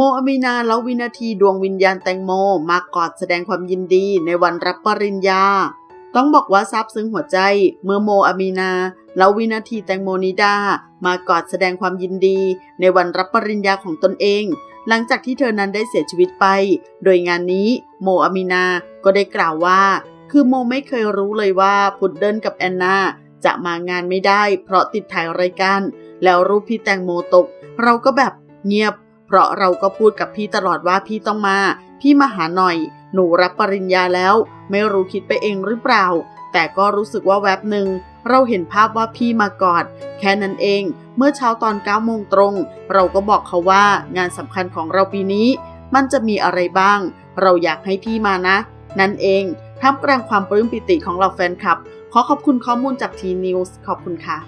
โมอามีนาแล้ววินาทีดวงวิญญาณแตงโมมากอดแสดงความยินดีในวันรับปริญญา ต้องบอกว่าซาบซึ้งหัวใจ เมื่อโมอามีนาแล้ววินาทีแตงโมนิดามากอดแสดงความยินดีในวันรับปริญญาของตนเอง หลังจากที่เธอนั้นได้เสียชีวิตไป โดยงานนี้โมอามีนาก็ได้กล่าวว่า คือโมไม่เคยรู้เลยว่าพุดเดิลกับแอนนาจะมางานไม่ได้ เพราะติดถ่ายรายการแล้วรูปพี่แตงโมตก เราก็แบบเงียบ เพราะเราก็พูดกับพี่ตลอดว่าพี่ต้องมา พี่มาหาหน่อย หนูรับปริญญาแล้ว ไม่รู้คิดไปเองหรือเปล่า แต่ก็รู้สึกว่าแวบหนึ่งเราเห็นภาพว่าพี่มากอด แค่นั้นเอง เมื่อเช้าตอน9โมงตรง เราก็บอกเขาว่างานสำคัญของเราปีนี้ มันจะมีอะไรบ้าง เราอยากให้พี่มานะ นั่นเองท่ามกลางความปลื้มปิติของเราแฟนคลับ ขอขอบคุณข้อมูลจากทีนิวส์ขอบคุณค่ะ